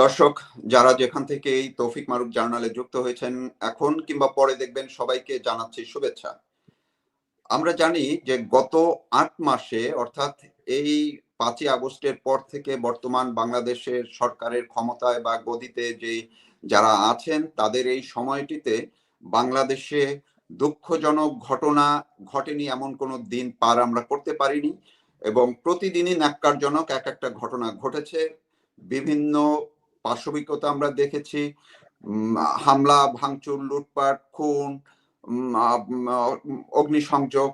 দর্শক, যারা যেখান থেকে এই তৌফিক মারুফ জার্নালে যুক্ত হয়েছেন, এখন কিংবা পরে দেখবেন সবাইকে জানাচ্ছি শুভেচ্ছা। আমরা জানি যে গত আট মাসে, অর্থাৎ এই পাঁচই আগস্টের পর থেকে বর্তমান বাংলাদেশের সরকারের ক্ষমতায় বা গদিতে যে যারা আছেন, তাদের এই সময়টিতে বাংলাদেশে দুঃখজনক ঘটনা ঘটেনি এমন কোনো দিন পার আমরা করতে পারিনি এবং প্রতিদিনই ন্যাক্কারজনক এক একটা ঘটনা ঘটেছে। বিভিন্ন পাশবিকতা আমরা দেখেছি হামলা, ভাঙচুর, লুটপাট, খুন অগ্নিসংযোগ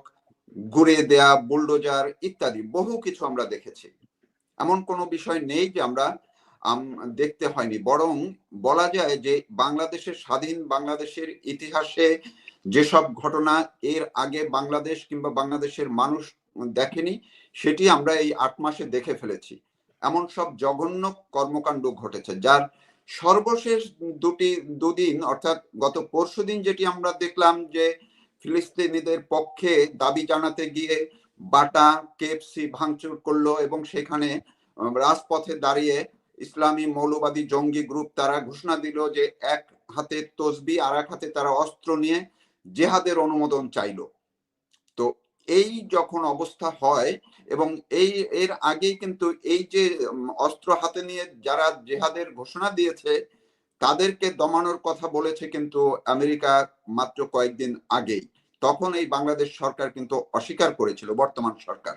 ঘুরিয়ে দেয়া, বুলডোজার ইত্যাদি, বহু কিছু আমরা দেখেছি। এমন কোনো বিষয় নেই যে আমরা দেখতে হয়নি। বরং বলা যায় যে বাংলাদেশের স্বাধীন বাংলাদেশের ইতিহাসে যেসব ঘটনা, এর আগে বাংলাদেশ কিংবা বাংলাদেশের মানুষ দেখেনি, সেটি আমরা এই আট মাসে দেখে ফেলেছি। এমন সব জঘন্য কর্মকাণ্ড ঘটেছে, যার সর্বশেষ দুটি, দুদিন, অর্থাৎ গত পরশু দিন যেটি আমরা দেখলাম যে ফিলিস্তিনিদের পক্ষে দাবি জানাতে গিয়ে বাটা, কেএফসি ভাঙচুর করল এবং সেখানে রাজপথে দাঁড়িয়ে ইসলামী মৌলবাদী জঙ্গি গ্রুপ তারা ঘোষণা দিল যে এক হাতে তসবি আর এক হাতে তারা অস্ত্র নিয়ে জেহাদের অনুমোদন চাইল। তো এই যখন অবস্থা হয় এবং এই, এর আগেই কিন্তু এই যে অস্ত্র হাতে নিয়ে যারা জেহাদের ঘোষণা দিয়েছে, তাদেরকে দমানোর কথা বলেছে কিন্তু আমেরিকা মাত্র কয়েকদিন আগেই। তখন এই বাংলাদেশ সরকার কিন্তু অস্বীকার করেছিল, বর্তমান সরকার।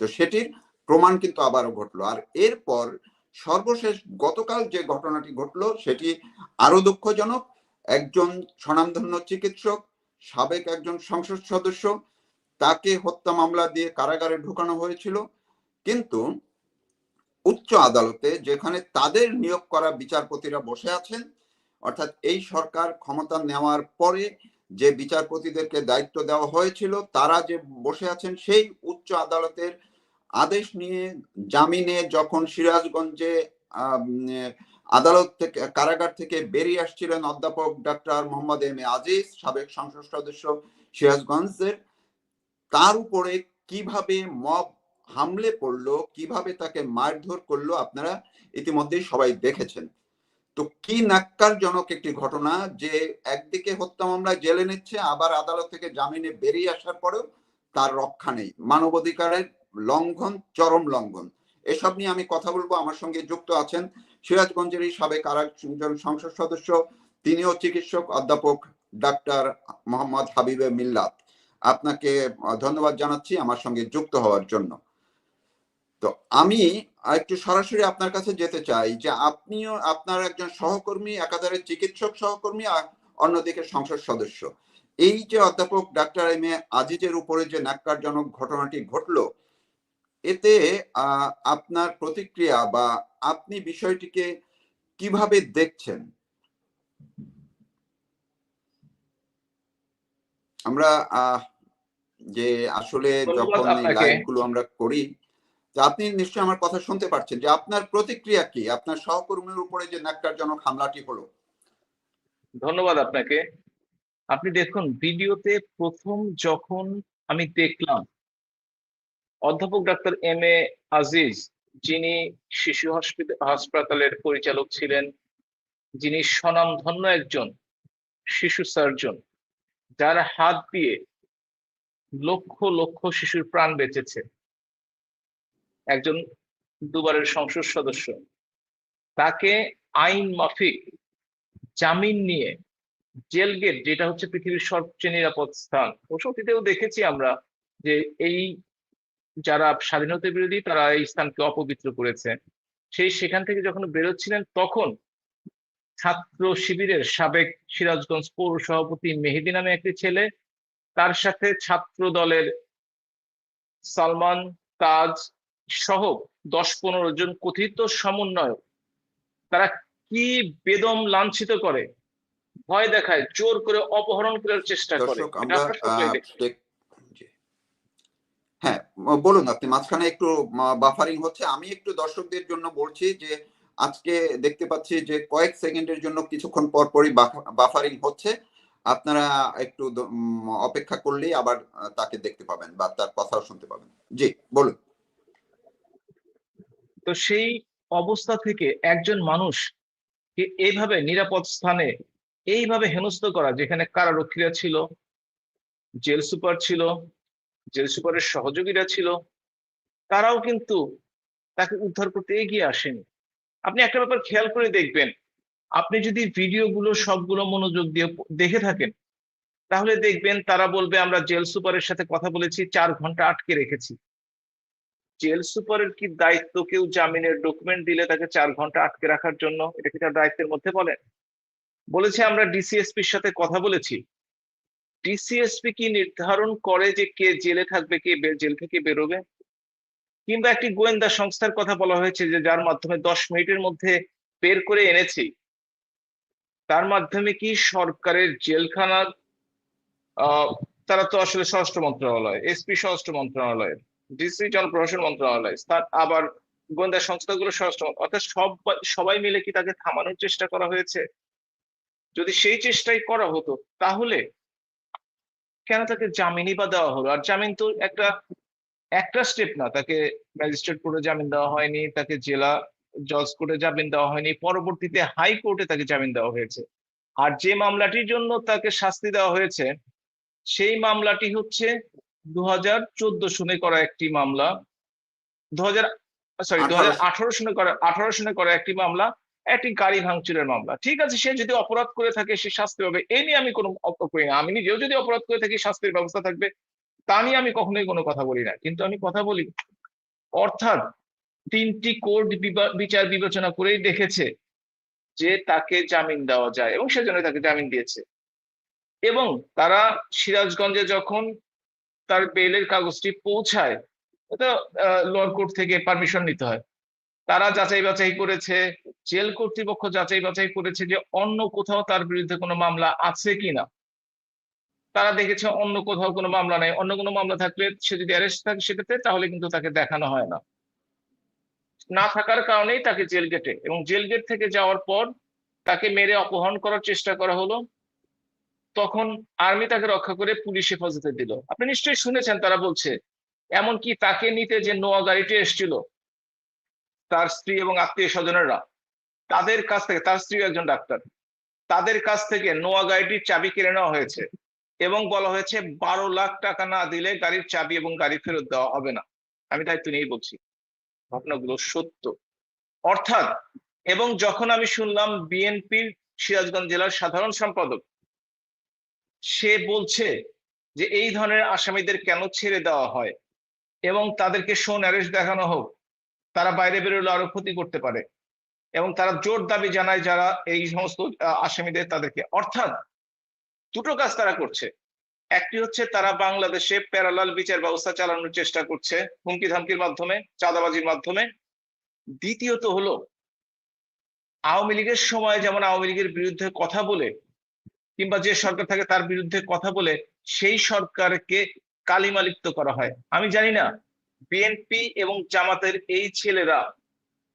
তো সেটির প্রমাণ কিন্তু আবারও ঘটলো। আর এরপর সর্বশেষ গতকাল যে ঘটনাটি ঘটলো, সেটি আরও দুঃখজনক। একজন স্বনামধন্য চিকিৎসক, সাবেক একজন সংসদ সদস্য তাকে হত্যা মামলা দিয়ে কারাগারে ঢুকানো হয়েছিল। কিন্তু উচ্চ আদালতে যেখানে তাদের নিয়োগ করা বিচারপতিরা বসে আছেন, অর্থাৎ এই সরকার ক্ষমতা নেওয়ার পরে যে বিচারপতিদেরকে দায়িত্ব দেওয়া হয়েছিল, তারা যে বসে আছেন সেই উচ্চ আদালতের আদেশ নিয়ে জামিনে যখন সিরাজগঞ্জে আদালত থেকে, কারাগার থেকে বেরিয়ে আসছিলেন অধ্যাপক doctor Mohammad M A Aziz, সাবেক সংসদ সদস্য সিরাজগঞ্জের। তার উপরে কীভাবে মব হামলে পড়ল, কীভাবে তাকে মারধর করল আপনারা ইতিমধ্যেই সবাই দেখেছেন। তো কি নাক্কারজনক একটি ঘটনা যে একদিকে হত্যা মামলা জেলে নিচ্ছে, আবার আদালত থেকে জামিনে বেরিয়ে আসার পরেও তার রক্ষা নেই। মানবাধিকারের লঙ্ঘন, চরম লঙ্ঘন। এসব নিয়ে আমি কথা বলব। আমার সঙ্গে যুক্ত আছেন সিরাজগঞ্জেরই সাবেক আর একজন সংসদ সদস্য, তিনিও চিকিৎসক অধ্যাপক ডাক্তার মোহাম্মদ হাবিবে মিল্লাত। আপনাকে ধন্যবাদ জানাচ্ছি আমার সঙ্গে যুক্ত হওয়ার জন্য। তো আমি একটু সরাসরি আপনার কাছে যেতে চাই যে আপনিও, আপনার একজন সহকর্মী, একাধারে চিকিৎসক সহকর্মী, আর অন্যদিকে সংসদ সদস্য। এই যে অধ্যাপক ডাক্তার এম এ আজিজের উপরে যে ন্যাক্কারজনক ঘটনাটি ঘটলো, এতে আপনার প্রতিক্রিয়া বা আপনি বিষয়টিকে কীভাবে দেখছেন? আমরা যে আসলে যখন এই লাইভগুলো আমরা করি আপনি নিশ্চয়ই আমার কথা শুনতে পাচ্ছেন যে আপনার প্রতিক্রিয়া কি? আপনার সহকর্মীর উপরে যে ন্যাক্কারজনক হামলাটি হলো। ধন্যবাদ আপনাকে। আপনি দেখুন ভিডিওতে প্রথম যখন আমি দেখলাম অধ্যাপক ডাক্তার এম এ আজিজ যিনি শিশু হাসপাতালের পরিচালক ছিলেন যিনি স্বনামধন্য একজন শিশু সার্জন যার হাত দিয়ে লক্ষ লক্ষ শিশুর প্রাণ বেঁচেছে। একজন দুবারের সংসদ সদস্য। তাকে আইন মাফিক জামিন নিয়ে জেল গেট, যেটা হচ্ছে পৃথিবীর সবচেয়ে নিরাপদ স্থান অতীতেও দেখেছি আমরা যে এই যারা স্বাধীনতা বিরোধী, তারা এই স্থানকে অপবিত্র করেছে। সেই সেখান থেকে যখন বেরোচ্ছিলেন, তখন ছাত্র শিবিরের সাবেক সিরাজগঞ্জ পৌর সভাপতি মেহেদি নামে একটি ছেলে তার সাথে ছাত্র দলের সালমান তাজ সহ দশ পনেরো জন কথিত সমন্বয়ক। তারা কি বেদম লাঞ্ছিত করে? ভয় দেখায় জোর করে অপহরণ করার চেষ্টা করে। হ্যাঁ বলুন আপনি মাঝখানে একটু বাফারিং হচ্ছে। আমি একটু দর্শকদের জন্য বলছি যে আজকে দেখতে পাচ্ছি যে কয়েক সেকেন্ডের জন্য কিছুক্ষণ পর পরই বাফারিং হচ্ছে। আপনারা একটু অপেক্ষা করলেই আবার তাকে দেখতে পাবেন বা তার কথাও শুনতে পাবেন। জি, বলুন। তো সেই অবস্থা থেকে একজন মানুষ এইভাবে নিরাপদ স্থানে এইভাবে হেনস্থ করা, যেখানে কারারক্ষীরা ছিল, জেল সুপার ছিল, জেল সুপারের সহযোগীরা ছিল, তারাও কিন্তু তাকে উদ্ধার করতে এগিয়ে আসেনি। আপনি একটা ব্যাপার খেয়াল করে দেখবেন আপনি যদি ভিডিওগুলো সবগুলো মনোযোগ দিয়ে দেখে থাকেন, তাহলে দেখবেন তারা বলবে, আমরা জেল সুপারের সাথে কথা বলেছি, চার ঘণ্টা আটকে রেখেছি। জেল সুপারের কি দায়িত্ব কেউ জামিনের ডকুমেন্ট দিলে তাকে চার ঘণ্টা আটকে রাখার জন্য? এটা কি তার দায়িত্বের মধ্যে বলেন? বলেছে, আমরা ডিসিএসপির সাথে কথা বলেছি। ডিসিএসপি কি নির্ধারণ করে যে কে জেলে থাকবে, কে জেল থেকে বেরোবে? কিংবা একটি গোয়েন্দা সংস্থার কথা বলা হয়েছে যে, যার মাধ্যমে দশ মিনিটের মধ্যে বের করে এনেছি। তার মাধ্যমে কি সরকারের জেলখানার তারা তো আসলে স্বরাষ্ট্র মন্ত্রণালয় এসপি স্বরাষ্ট্র মন্ত্রণালয়ের, ডিসি জনপ্রশাসন মন্ত্রণালয়, তার আবার গোয়েন্দা সংস্থাগুলো স্বরাষ্ট্র অর্থাৎ সব, সবাই মিলে কি তাকে থামানোর চেষ্টা করা হয়েছে? যদি সেই চেষ্টাই করা হতো, তাহলে কেন তাকে জামিনই বা দেওয়া হলো? আর জামিন তো একটা একটা স্টেপ না, তাকে ম্যাজিস্ট্রেট কোর্টে জামিন দেওয়া হয়নি, তাকে জেলা জজ কোর্টে জামিন দেওয়া হয়নি। পরবর্তীতে হাইকোর্টে তাকে জামিন দেওয়া হয়েছে। আর যে মামলাটির জন্য তাকে শাস্তি দেওয়া হয়েছে সেই মামলাটি হচ্ছে দু হাজার চোদ্দ সনে করা একটি মামলা দু হাজার সরি দু হাজার আঠারো সনে করা আঠারো সনে করা একটি মামলা একটি গাড়ি ভাঙচুরের মামলা। ঠিক আছে সে যদি অপরাধ করে থাকে সে শাস্তি পাবে। এ নিয়ে আমি কোনো করি না। আমি নিজেও যদি অপরাধ করে থাকি শাস্তির ব্যবস্থা থাকবে তা নিয়ে আমি কখনোই কোনো কথা বলি না। কিন্তু আমি কথা বলি অর্থাৎ তিনটি কোর্ট বিচার বিবেচনা করেই দেখেছে যে তাকে জামিন দেওয়া যায় এবং সেজন্য তাকে জামিন দিয়েছে। এবং তারা সিরাজগঞ্জে যখন তার বেলের কাগজটি পৌঁছায় লোয়ার কোর্ট থেকে পারমিশন নিতে হয়। তারা যাচাই বাছাই করেছে, জেল কর্তৃপক্ষ যাচাই বাছাই করেছে যে অন্য কোথাও তার বিরুদ্ধে কোনো মামলা আছে কিনা। তারা দেখেছে অন্য কোথাও কোনো মামলা নেই। অন্য কোনো মামলা থাকলে সে যদি অ্যারেস্ট থাকে সেটাতে তাহলে কিন্তু তাকে দেখানো হয় না। না থাকার কারণেই তাকে জেল গেটে এবং জেল গেট থেকে যাওয়ার পর তাকে মেরে অপহরণ করার চেষ্টা করা হলো। তখন আর্মি তাকে রক্ষা করে পুলিশ হেফাজতে দিল। আপনি নিশ্চয়ই শুনেছেন তারা বলছে, এমনকি তাকে নিতে যে নোয়া গাড়িটি এসেছিল, তার স্ত্রী এবং আত্মীয় স্বজনেরা তাদের কাছ থেকে, তার স্ত্রী একজন ডাক্তার, তাদের কাছ থেকে নোয়া গাড়িটির চাবি কেড়ে নেওয়া হয়েছে এবং বলা হয়েছে, বারো লাখ টাকা না দিলে গাড়ির চাবি এবং গাড়ি ফেরত দেওয়া হবে না। আমি দায়িত্ব নিয়েই বলছি। ঘটনাগুলো সত্য। অর্থাৎ, এবং যখন আমি শুনলাম বিএনপির সিরাজগঞ্জ জেলার সাধারণ সম্পাদক, সে বলছে যে এই ধরনের আসামিদের কেন ছেড়ে দেওয়া হয় এবং তাদেরকে শোন অ্যারেস্ট দেখানো হোক। তারা বাইরে বেরোলে আরও ক্ষতি করতে পারে এবং তারা জোর দাবি জানায় যারা এই সমস্ত আসামিদের তাদেরকে। অর্থাৎ, দুটো কাজ তারা করছে। একটি হচ্ছে তারা বাংলাদেশে প্যারালাল বিচার ব্যবস্থা চালানোর চেষ্টা করছে হুমকি ধামকির মাধ্যমে, চাঁদাবাজির মাধ্যমে। দ্বিতীয়ত হলো, আওয়ামী লীগের সময় যেমন আওয়ামী লীগের বিরুদ্ধে কথা বলে, কিংবা যে সরকার থাকে তার বিরুদ্ধে কথা বলে, সেই সরকারকে কালিমালিপ্ত করা হয়। আমি জানি না বিএনপি এবং জামাতের এই ছেলেরা,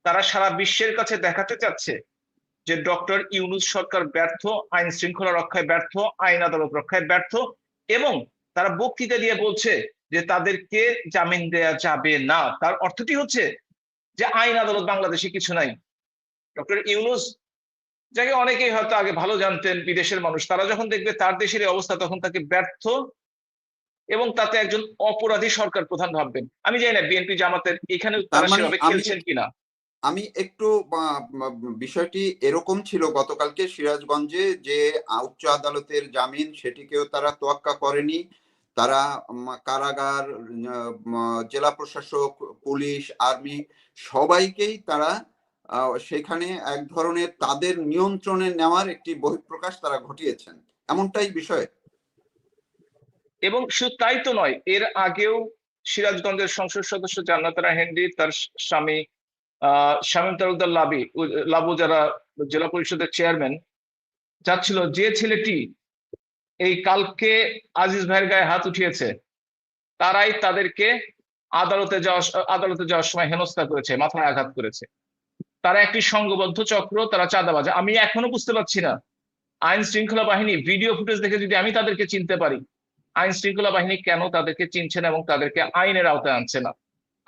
তারা সারা বিশ্বের কাছে দেখাতে চাচ্ছে যে ডক্টর ইউনুস সরকার ব্যর্থ আইন শৃঙ্খলা রক্ষায় ব্যর্থ, আইন আদালত রক্ষায় ব্যর্থ এবং তারা বক্তৃতা দিয়ে বলছে যে তাদেরকে জামিন দেয়া যাবে না। তার অর্থটি হচ্ছে যে আইন আদালত বাংলাদেশে কিছু নাই। ডক্টর ইউনুস যাকে অনেকেই হয়তো আগে ভালো জানতেন বিদেশের মানুষ তারা যখন দেখবে তার দেশের এই অবস্থা তখন তাকে ব্যর্থ এবং তাতে একজন অপরাধী সরকার প্রধান ভাববেন। আমি জানি না বিএনপি জামাতের এখানে তারা মানে সেভাবে খেলছেন কিনা। আমি একটু বিষয়টি এরকম ছিল গতকালকে সিরাজগঞ্জে যে উচ্চ আদালতের জামিন সেটিকেও তারা তোয়াক্কা করেনি। তারা কারাগার জেলা প্রশাসক, পুলিশ, আর্মি সবাইকেই তারা সেখানে এক ধরনের তাদের নিয়ন্ত্রণে নেওয়ার একটি বহিঃপ্রকাশ তারা ঘটিয়েছেন। এমনটাই বিষয়? এবং শুধু তাই তো নয়, এর আগেও সিরাজগঞ্জের সংসদ সদস্য জান্নাতারা হেনরি, তার স্বামী শামীম তালুকদার লাবি লাবু যারা জেলা পরিষদের চেয়ারম্যান যাচ্ছিল, যে ছেলেটি এই কালকে আজিজ ভাইয়ের গায়ে হাত উঠিয়েছে, তারাই তাদেরকে আদালতে যাওয়া আদালতে যাওয়ার সময় হেনস্থা করেছে, মাথায় আঘাত করেছে। তারা একটি সংঘবদ্ধ চক্র, তারা চাঁদাবাজ। আমি এখনও বুঝতে পারছি না, আইন শৃঙ্খলা বাহিনী ভিডিও ফুটেজ দেখে যদি আমি তাদেরকে চিনতে পারি, আইন শৃঙ্খলা বাহিনী কেন তাদেরকে চিনছে না এবং তাদেরকে আইনের আওতায় আনছে না?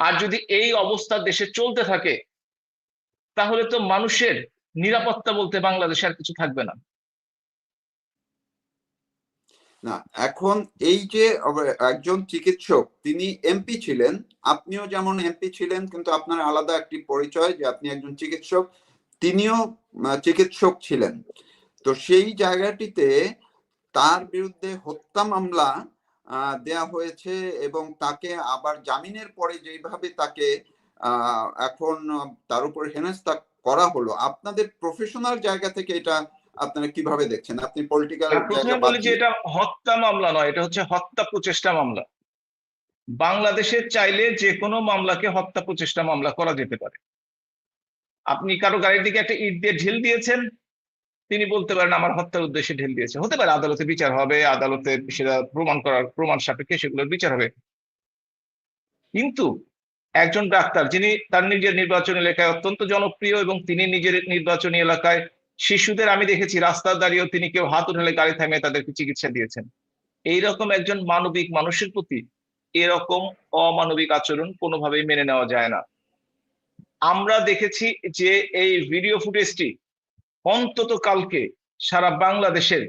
আর যদি এই অবস্থা দেশে চলতে থাকে, তাহলে তো মানুষের নিরাপত্তা বলতে বাংলাদেশে আর কিছু থাকবে না। না, এখন এই যে একজন চিকিৎসক, তিনি এমপি ছিলেন, আপনিও যেমন এমপি ছিলেন, কিন্তু আপনার আলাদা একটি পরিচয় যে আপনি একজন চিকিৎসক, তিনিও চিকিৎসক ছিলেন। তো সেই জায়গাটিতে তার বিরুদ্ধে হত্যা মামলা দেয়া হয়েছে এবং তাকে আবার জামিনের পরে যেভাবে তাকে এখন তার উপর হেনস্থা করা হলো আপনাদের প্রফেশনাল জায়গা থেকে এটা আপনারা কীভাবে দেখছেন? আপনি পলিটিক্যাল এটা হত্যা মামলা নয় এটা হচ্ছে হত্যা প্রচেষ্টা মামলা। বাংলাদেশে চাইলে যে কোনো মামলাকে হত্যা প্রচেষ্টা মামলা করা যেতে পারে। আপনি কারও গাড়ির দিকে একটা ইট দিয়ে ঢিল দিয়েছেন তিনি বলতে পারেন, আমার হত্যার উদ্দেশ্যে ঢিল দিয়েছে। হতে পারে আদালতে বিচার হবে, আদালতে সেটা প্রমাণ করার প্রমাণ সাপেক্ষে সেগুলোর বিচার হবে। কিন্তু একজন ডাক্তার, যিনি তার নিজের নির্বাচনী এলাকায় অত্যন্ত জনপ্রিয় এবং তিনি নিজের নির্বাচনী এলাকায় শিশুদের, আমি দেখেছি, রাস্তার দাঁড়িয়েও তিনি কেউ হাত উঠালে গাড়ি থামিয়ে তাদেরকে চিকিৎসা দিয়েছেন। এইরকম একজন মানবিক মানুষের প্রতি এরকম অমানবিক আচরণ কোনোভাবেই মেনে নেওয়া যায় না। আমরা দেখেছি যে এই ভিডিও ফুটেজটি অন্তত কালকে সারা বাংলাদেশের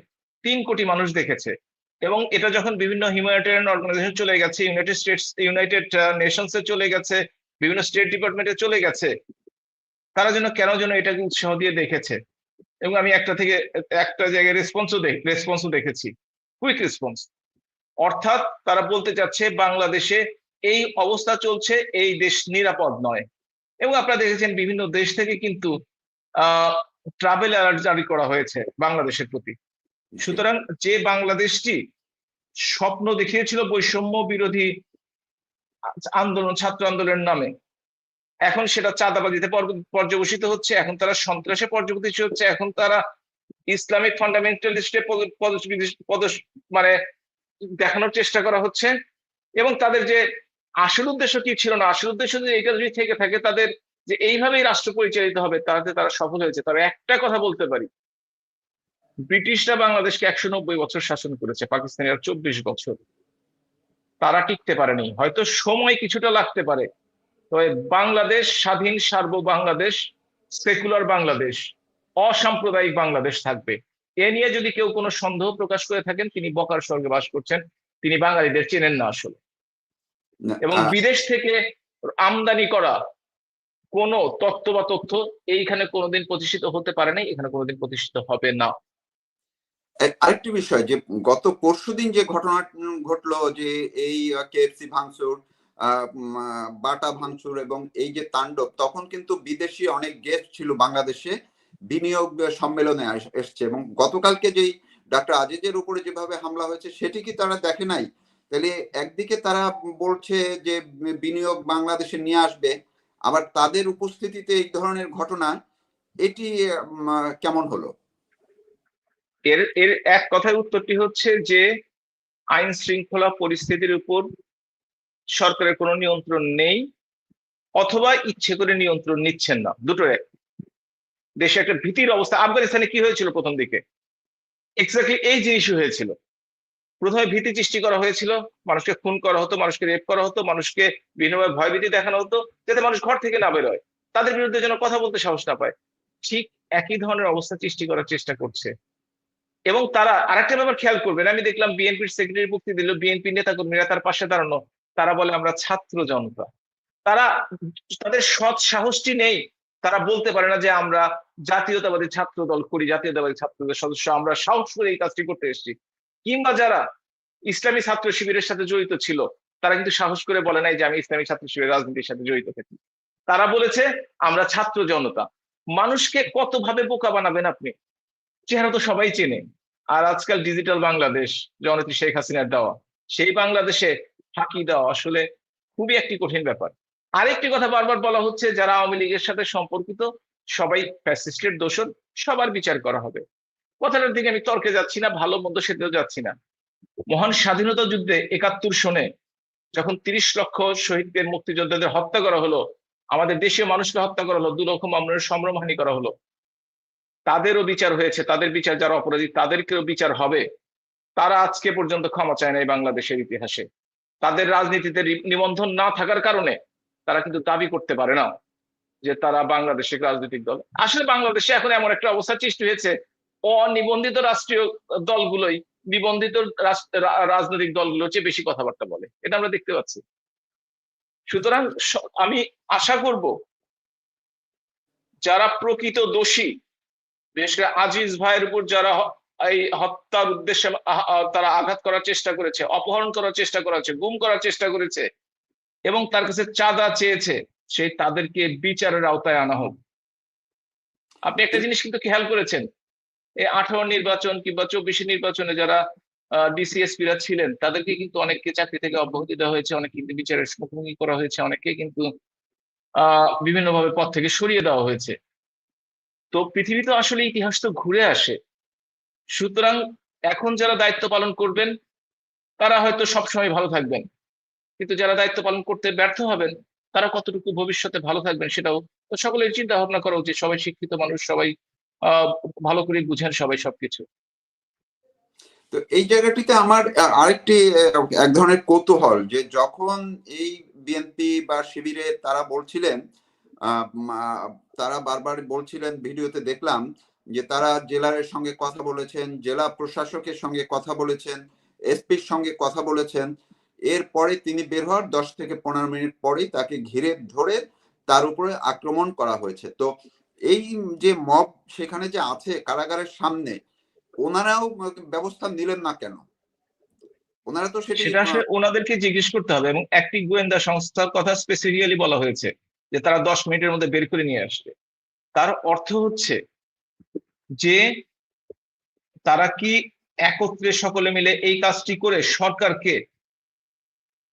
তিন কোটি মানুষ দেখেছে। এবং এটা যখন বিভিন্ন হিউম্যানিটেরিয়ান অর্গানাইজেশন চলে গেছে ইউনাইটেড স্টেটস ইউনাইটেড নেশনসে চলে গেছে, বিভিন্ন স্টেট ডিপার্টমেন্টে চলে গেছে, তারা যেন কেন যেন এটাকে উৎসাহ দিয়ে দেখেছে। এবং আমি একটা থেকে একটা জায়গায় রেসপন্সও রেসপন্সও দেখেছি। কুইক রেসপন্স অর্থাৎ তারা বলতে চাচ্ছে, বাংলাদেশে এই অবস্থা চলছে, এই দেশ নিরাপদ নয়। এবং আপনারা দেখেছেন বিভিন্ন দেশ থেকে কিন্তু ট্রাভেল অ্যালার্ট জারি করা হয়েছে বাংলাদেশের প্রতি। সুতরাং যে বাংলাদেশটি স্বপ্ন দেখিয়েছিল বৈষম্য বিরোধী আন্দোলন ছাত্র আন্দোলনের নামে। এখন সেটা চাঁদাবাজিতে পর- পর্যবসিত হচ্ছে এখন তারা সন্ত্রাসে পর্যবসিত হচ্ছে এখন তারা ইসলামিক ফান্ডামেন্টালিস্টে মানে দেখানোর চেষ্টা করা হচ্ছে। এবং তাদের যে আসল উদ্দেশ্য কি ছিল না আসল উদ্দেশ্য যদি এটা যদি থেকে থাকে তাদের যে এইভাবেই রাষ্ট্র পরিচালিত হবে তাতে তারা সফল হয়েছে। তবে একটা কথা বলতে পারি। ব্রিটিশরা বাংলাদেশকে একশো নব্বই বছর শাসন করেছে পাকিস্তানিরা চব্বিশ বছর। তারা টিকতে পারেনি। হয়তো সময় কিছুটা লাগতে পারে। তবে বাংলাদেশ স্বাধীন সার্ব বাংলাদেশ সেকুলার বাংলাদেশ অসাম্প্রদায়িক বাংলাদেশ থাকবে। এ নিয়ে যদি কেউ কোনো সন্দেহ প্রকাশ করে থাকেন তিনি বকার স্বর্গে বাস করছেন তিনি বাঙালিদের চেনেন না আসলে। এবং বিদেশ থেকে আমদানি করা কোন তত্ত্ব বা তথ্য এইখানে কোনোদিন প্রতিষ্ঠিত হতে পারে নাই, এখানে কোনোদিন প্রতিষ্ঠিত হবে না। আরেকটি বিষয় যে গত পরশুদিন যে ঘটনা ঘটলো যে এই কেএফসি ভাঙচুর বাটা ভাঙচুর এবং এই যে তাণ্ডব, তখন কিন্তু বিদেশি অনেক গেস্ট ছিল বাংলাদেশে বিনিয়োগ সম্মেলনে এসছে এবং গতকালকে যেই ডাক্তার আজিজের উপরে যেভাবে হামলা হয়েছে সেটি কি তারা দেখে নাই? তাহলে একদিকে তারা বলছে যে বিনিয়োগ বাংলাদেশে নিয়ে আসবে আবার তাদের উপস্থিতিতে এই ধরনের ঘটনা, এটি কেমন হলো? এর এর এক কথায় উত্তরটি হচ্ছে যে, আইন শৃঙ্খলা পরিস্থিতির উপর সরকারের কোনো নিয়ন্ত্রণ নেই, অথবা ইচ্ছে করে নিয়ন্ত্রণ নিচ্ছেন না। দুটো এক। দেশে একটা ভীতির অবস্থা। আফগানিস্তানে কি হয়েছিল প্রথম দিকে? এক্স্যাক্টলি এই জিনিসই হয়েছিল। প্রথমে ভীতি সৃষ্টি করা হয়েছিল। মানুষকে খুন করা হতো, মানুষকে রেপ করা হতো, মানুষকে বিভিন্নভাবে ভয়ভীতি দেখানো হতো, যাতে মানুষ ঘর থেকে না বেরোয়। তাদের বিরুদ্ধে যেন কথা বলতে সাহস না পায়। ঠিক একই ধরনের অবস্থা সৃষ্টি করার চেষ্টা করছে। এবং তারা আরেকটা ব্যাপার খেয়াল করবেন, আমি দেখলাম বিএনপির সেক্রেটারি মুক্তি দিল, বিএনপি নেতা কর্মীরা তার পাশে দাঁড়ানো, তারা বলে আমরা ছাত্র জনতা। তারা তাদের সৎ সাহসটি নেই। তারা বলতে পারে না যে আমরা জাতীয়তাবাদী ছাত্র দল করি, জাতীয়তাবাদী ছাত্রদের সদস্য, আমরা সাহস করে এই কাজটি করতে এসেছি। কিংবা যারা ইসলামী ছাত্র শিবিরের সাথে জড়িত ছিল, তারা কিন্তু সাহস করে বলে নাই যে আমি ইসলামী ছাত্র শিবিরের রাজনীতির সাথে জড়িত থাকি। তারা বলেছে, আমরা ছাত্র জনতা। মানুষকে কতভাবে বোকা বানাবেন আপনি? চেহারা তো সবাই চেনে। আর আজকাল ডিজিটাল বাংলাদেশ জনতি শেখ হাসিনার দেওয়া, সেই বাংলাদেশে ফাঁকি দেওয়া আসলে খুবই একটি কঠিন ব্যাপার। আরেকটি কথা বারবার বলা হচ্ছে, যারা আওয়ামী লীগের সাথে সম্পর্কিত, সবাই ফ্যাসিস্টের দোষর, সবার বিচার করা হবে। কথাটার দিকে আমি তর্কে যাচ্ছি না, ভালো মন্দ সেটাও যাচ্ছি না। মহান স্বাধীনতা যুদ্ধে একাত্তর সনে যখন তিরিশ লক্ষ শহীদদের মুক্তিযোদ্ধাদের হত্যা করা হলো, আমাদের দেশীয় মানুষকে হত্যা করা হলো, দু লক্ষ মামলার সম্ভ্রমহানি করা হলো, তাদেরও বিচার হয়েছে, তাদের বিচার যারা অপরাধী, তাদেরকেও বিচার হবে। তারা আজকে পর্যন্ত ক্ষমা চায় নাই বাংলাদেশের ইতিহাসে। তাদের রাজনীতিতে নিবন্ধন না থাকার কারণে তারা কিন্তু দাবি করতে পারে না যে তারা বাংলাদেশের রাজনৈতিক দল। আসলে বাংলাদেশে এখন এমন একটা অবস্থা সৃষ্টি হয়েছে অনিবন্ধিত রাষ্ট্রীয় দলগুলোই নিবন্ধিত রাজনৈতিক দলগুলোর চেয়ে বেশি কথাবার্তা বলে। এটা আমরা দেখতে পাচ্ছি। সুতরাং আমি আশা করব যারা প্রকৃত দোষী, বিশেষ করে আজিজ ভাইয়ের উপর যারা এই হত্যার উদ্দেশ্যে তারা আঘাত করার চেষ্টা করেছে, অপহরণ করার চেষ্টা করেছে, গুম করার চেষ্টা করেছে এবং তার কাছে চাঁদা চেয়েছে, সেই তাদেরকে বিচারের আওতায় আনা হোক। আপনি একটা জিনিস কিন্তু খেয়াল করেছেন আঠারো নির্বাচন কিংবা চব্বিশে নির্বাচনে যারা ডিসিএসপিরা ছিলেন, তাদেরকে কিন্তু অনেককে চাকরি থেকে অব্যাহতি দেওয়া হয়েছে অনেক কিন্তু বিচারের মুখোমুখি করা হয়েছে, অনেককে কিন্তু বিভিন্নভাবে পদ থেকে সরিয়ে দেওয়া হয়েছে। তো পৃথিবী তো আসলে ইতিহাস তো ঘুরে আসে। সুতরাং এখন যারা দায়িত্ব পালন করবেন, তারা হয়তো সবসময় ভালো থাকবেন। কিন্তু যারা দায়িত্ব পালন করতে ব্যর্থ হবেন, তারা কতটুকু ভবিষ্যতে ভালো থাকবেন সেটাও তো সকলের চিন্তা ভাবনা করা উচিত। সবাই শিক্ষিত মানুষ, সবাই ভালো করে বুঝেন সবাই সবকিছু। তো এই জায়গাটিতে আমার আরেকটি এক ধরনের কৌতূহল যে যখন এই বিএনপি বা শিবিরে তারা বলছিলেন তারা বারবার বলছিলেন, ভিডিওতে দেখলাম যে তারা জেলারের সঙ্গে কথা বলেছেন, জেলা প্রশাসকের সঙ্গে কথা বলেছেন এসপির সঙ্গে কথা বলেছেন। এরপরে তিনি বের হওয়ার দশ থেকে পনেরো মিনিট পরেই তাকে ঘিরে ধরে তার উপরে আক্রমণ করা হয়েছে। তো এই যে মব সেখানে যে আছে কারাগারের সামনে ওনারাও ব্যবস্থা নিলেন না কেন? ওনারা তো সেটা আসলে ওনাদেরকে জিজ্ঞেস করতে হবে এবং একটি গোয়েন্দা সংস্থার কথা স্পেসিফিক্যালি বলা হয়েছে যে তারা দশ মিনিটের মধ্যে বের করে নিয়ে আসবে। তার অর্থ হচ্ছে যে তারা কি একত্রে সকলে মিলে এই কাজটি করে সরকারকে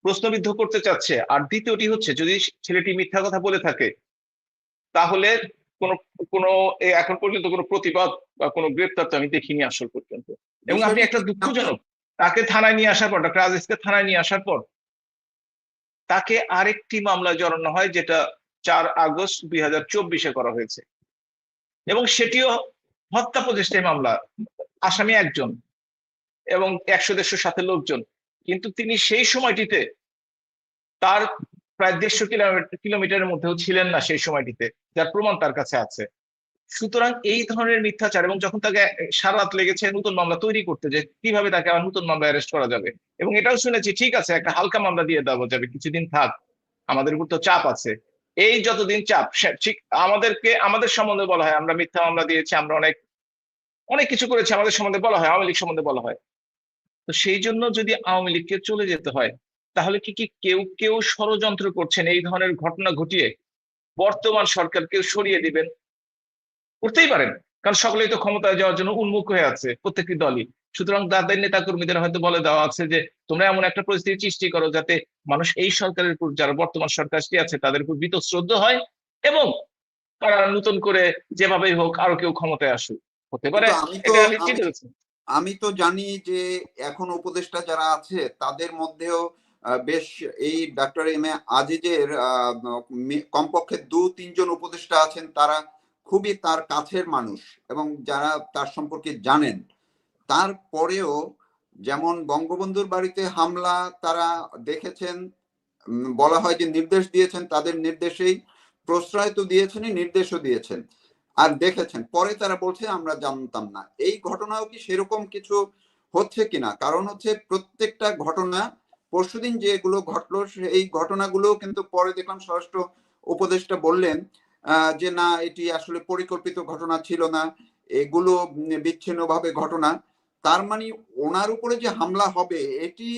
প্রশ্নবিদ্ধ করতে চাচ্ছে? আর দ্বিতীয়টি হচ্ছে যদি ছেলেটি মিথ্যা কথা বলে থাকে তাহলে কোনো কোনো এখন পর্যন্ত কোনো প্রতিবাদ বা কোনো গ্রেপ্তার তো আমি দেখিনি আসল পর্যন্ত। এবং আপনি একটা দুঃখজনক তাকে থানায় নিয়ে আসার পর ডক্টর আজিজকে থানায় নিয়ে আসার পর তাকে আরেকটি মামলা জড়ানো হয় যেটা চার আগস্ট দুই হাজার চব্বিশে করা হয়েছে। এবং সেটিও হত্যা প্রচেষ্টায় মামলা আসামি একজন এবং একশো দেড়শো সাথে লোকজন। কিন্তু তিনি সেই সময়টিতে তার প্রায় দেড়শো কিলোমিটার কিলোমিটারের মধ্যেও ছিলেন না সেই সময়টিতে, যার প্রমাণ তার কাছে আছে। সুতরাং এই ধরনের মিথ্যাচার এবং যখন তাকে সারা রাত লেগেছে নতুন মামলা তৈরি করতে যে কীভাবে তাকে আবার নতুন মামলা অ্যারেস্ট করা যাবে। এবং এটাও শুনেছি, ঠিক আছে, একটা হালকা মামলা দিয়ে দেওয়া যাবে, কিছুদিন থাক, আমাদের উপর তো চাপ আছে। এই যতদিন চাপ ঠিক আমাদেরকে, আমাদের সম্বন্ধে বলা হয়, আমরা মিথ্যা মামলা দিয়েছি, আমরা অনেক অনেক কিছু করেছি, আমাদের সম্বন্ধে বলা হয়, আওয়ামী লীগ সম্বন্ধে বলা হয়। তো সেই জন্য যদি আওয়ামী লীগকে চলে যেতে হয় তাহলে কি কি কেউ কেউ ষড়যন্ত্র করছেন? এই ধরনের ঘটনা ঘটিয়ে বর্তমান সরকারকে সরিয়ে দিবেন? করতেই পারেন। কারণ সকলেই তো ক্ষমতায় যাওয়ার জন্য উন্মুখ হয়ে আছে প্রত্যেকটি দলই। সুতরাং তাদের নেতা কর্মীদের হয়তো বলে দেওয়া আছে যে তোমরা এমন একটা পরিস্থিতি সৃষ্টি করো যাতে মানুষ এই সরকারের উপর যারা বর্তমান সরকারটি আছে তাদের উপর বীতশ্রদ্ধ হয় এবং তারা নতুন করে যেভাবেই হোক আরও কেউ ক্ষমতায় আসুক। হতে পারে। আমি তো জানি যে এখন উপদেষ্টা যারা আছে তাদের মধ্যেও বেশ এই ডাক্তার এম এ আজিজের কমপক্ষে দু তিনজন উপদেষ্টা আছেন, তারা খুবই তার কাছের মানুষ এবং যারা তার সম্পর্কে জানেন। তারপরেও যেমন বঙ্গবন্ধুর বাড়িতে হামলা তারা দেখেছেন বলা হয় যে নির্দেশ দিয়েছেন, তাদের নির্দেশেই প্রশ্রয় তো দিয়েছেনই, নির্দেশও দিয়েছেন আর দেখেছেন। পরে তারা বলছে, আমরা জানতাম না। এই ঘটনাও কি সেরকম কিছু হচ্ছে কিনা? কারণ হচ্ছে প্রত্যেকটা ঘটনা পরশুদিন যেগুলো ঘটলো এই ঘটনাগুলো কিন্তু পরে দেখলাম স্বরাষ্ট্র উপদেষ্টা বললেন যে না, এটি আসলে পরিকল্পিত ঘটনা ছিল না, এগুলো বিচ্ছিন্নভাবে ঘটনা। তার মানে ওনার উপরে যে হামলা হবে, এটি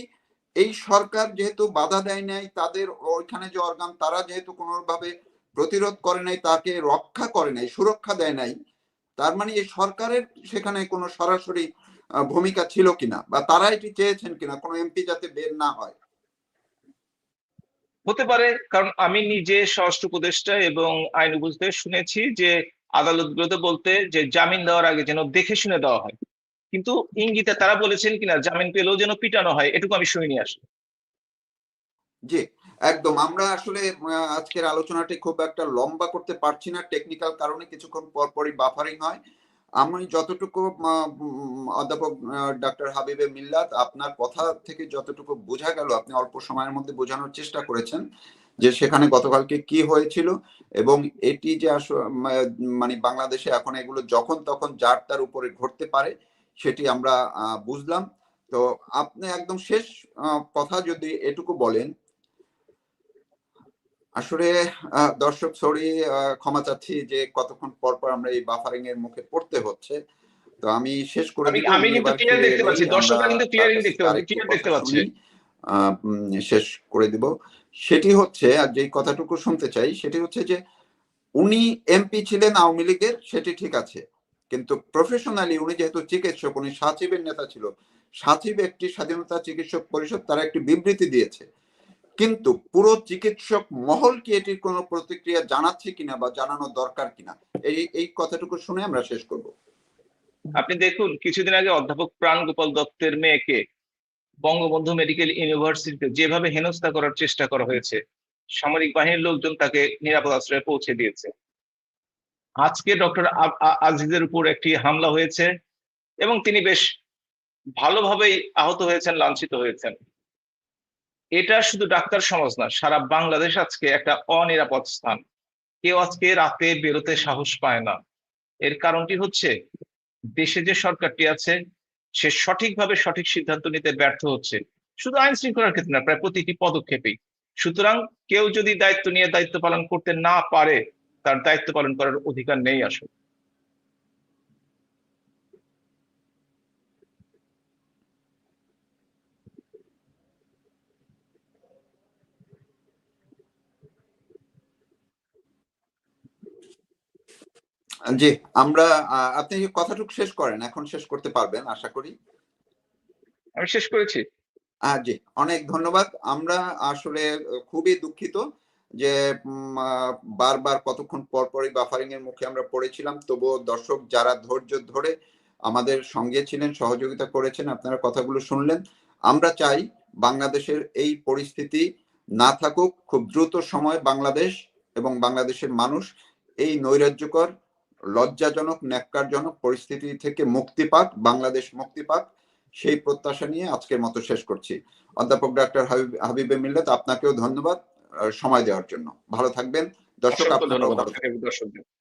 এই সরকার যেহেতু বাধা দেয় নাই, তাদের ওইখানে যে অর্গান তারা যেহেতু কোনোভাবে প্রতিরোধ করে নাই, তাকে রক্ষা করে নাই, সুরক্ষা দেয় নাই, তার মানে এই সরকারের সেখানে কোনো সরাসরি ভূমিকা ছিল কিনা বা তারা এটি চেয়েছেন কিনা কোনো এমপি যাতে বের না হয়? হতে পারে কারণ আমি নিজে স্বরাষ্ট্র উপদেষ্টা এবং আইন উপদেষ্টা শুনেছি যে আদালতগুলোতে বলতে যে জামিন দেওয়ার আগে যেন দেখে শুনে দেওয়া হয়। কিন্তু ইঙ্গিতে তারা বলেছেন কিনা জামিন পেলেও যেন পিটানো হয় এটুকু আমি শুনিনি আসলে। জি একদম। আমরা আসলে আজকের আলোচনাটি খুব একটা লম্বা করতে পারছি না টেকনিক্যাল কারণে কিছুক্ষণ পর পরই বাফারিং হয়। আমি যতটুকু অধ্যাপক ডাক্তার হাবিবে মিল্লাত, আপনার কথা থেকে যতটুকু বোঝা গেল, আপনি অল্প সময়ের মধ্যে বোঝানোর চেষ্টা করেছেন যে সেখানে গতকালকে কি হয়েছিল এবং এটি যে মানে বাংলাদেশে এখন এগুলো যখন তখন যার তার উপরে ঘটতে পারে, সেটি আমরা বুঝলাম। তো আপনি একদম শেষ কথা যদি এটুকু বলেন আসলে দর্শক সরি ক্ষমা চাচ্ছি যে কতক্ষণ পর পর আমরা এই বাফারিং এর মুখে পড়তে হচ্ছে। তো আমি শেষ করে আমি- আমি কিন্তু ফিরে দেখতে পাচ্ছি, দর্শকরা কিন্তু কাছ দেখতে পাচ্ছে, কথা দেখতে পাচ্ছে। শেষ করে দিব। সেটি হচ্ছে আর যে কথাটুকু শুনতে চাই সেটি হচ্ছে যে উনি এমপি ছিলেন আওয়ামী লীগের সেটি ঠিক আছে। কিন্তু প্রফেশনালি উনি যেহেতু চিকিৎসক উনি সাচিবের নেতা ছিল সাচিব একটি স্বাধীনতা চিকিৎসক পরিষদ তারা একটি বিবৃতি দিয়েছে। কিন্তু পুরো চিকিৎসক মহল কি এটির কোনো প্রতিক্রিয়া জানাচ্ছে কিনা বা জানানো দরকার কিনা? এই এই কথাটুকু শুনে আমরা শেষ করব। আপনি দেখুন, কিছুদিন আগে অধ্যাপক প্রাণ গোপাল দত্তের মেয়েকে বঙ্গবন্ধু মেডিকেল ইউনিভার্সিটিতে যেভাবে হেনস্থা করার চেষ্টা করা হয়েছে, সামরিক বাহিনীর লোকজন তাকে নিরাপদ আশ্রয়ে পৌঁছে দিয়েছে। আজকে ডক্টর আজিজের উপর একটি হামলা হয়েছে এবং তিনি বেশ ভালোভাবেই আহত হয়েছেন, লাঞ্ছিত হয়েছেন। এটা শুধু ডাক্তার সমাজ না, সারা বাংলাদেশ আজকে একটা অনিরাপদ স্থান। কেউ আজকে রাতে বেরোতে সাহস পায় না। এর কারণটি হচ্ছে, দেশে যে সরকারটি আছে, সে সঠিকভাবে সঠিক সিদ্ধান্ত নিতে ব্যর্থ হচ্ছে। শুধু আইন শৃঙ্খলার ক্ষেত্রে না, প্রায় প্রতিটি পদক্ষেপেই। সুতরাং কেউ যদি দায়িত্ব নিয়ে দায়িত্ব পালন করতে না পারে, তার দায়িত্ব পালন করার অধিকার নেই আসলে। জি আমরা আপনি কথাটুকু শেষ করেন এখন শেষ করতে পারবেন আশা করি। আমি শেষ করেছি। জি অনেক ধন্যবাদ। আমরা আসলে খুবই দুঃখিত যে বারবার কতক্ষণ পর পরই বাফারিং এর মুখে আমরা পড়েছিলাম তবুও দর্শক যারা ধৈর্য ধরে আমাদের সঙ্গে ছিলেন সহযোগিতা করেছেন আপনারা কথাগুলো শুনলেন। আমরা চাই বাংলাদেশের এই পরিস্থিতি না থাকুক খুব দ্রুত সময় বাংলাদেশ এবং বাংলাদেশের মানুষ এই নৈরাজ্যকর লজ্জাজনক ন্যাক্কারজনক পরিস্থিতি থেকে মুক্তি পাক বাংলাদেশ মুক্তি পাক সেই প্রত্যাশা নিয়ে আজকের মতো শেষ করছি। অধ্যাপক ডাক্তার হাবিব মিল্লাত আপনাকেও ধন্যবাদ সময় দেওয়ার জন্য। ভালো থাকবেন। দর্শক অসংখ্য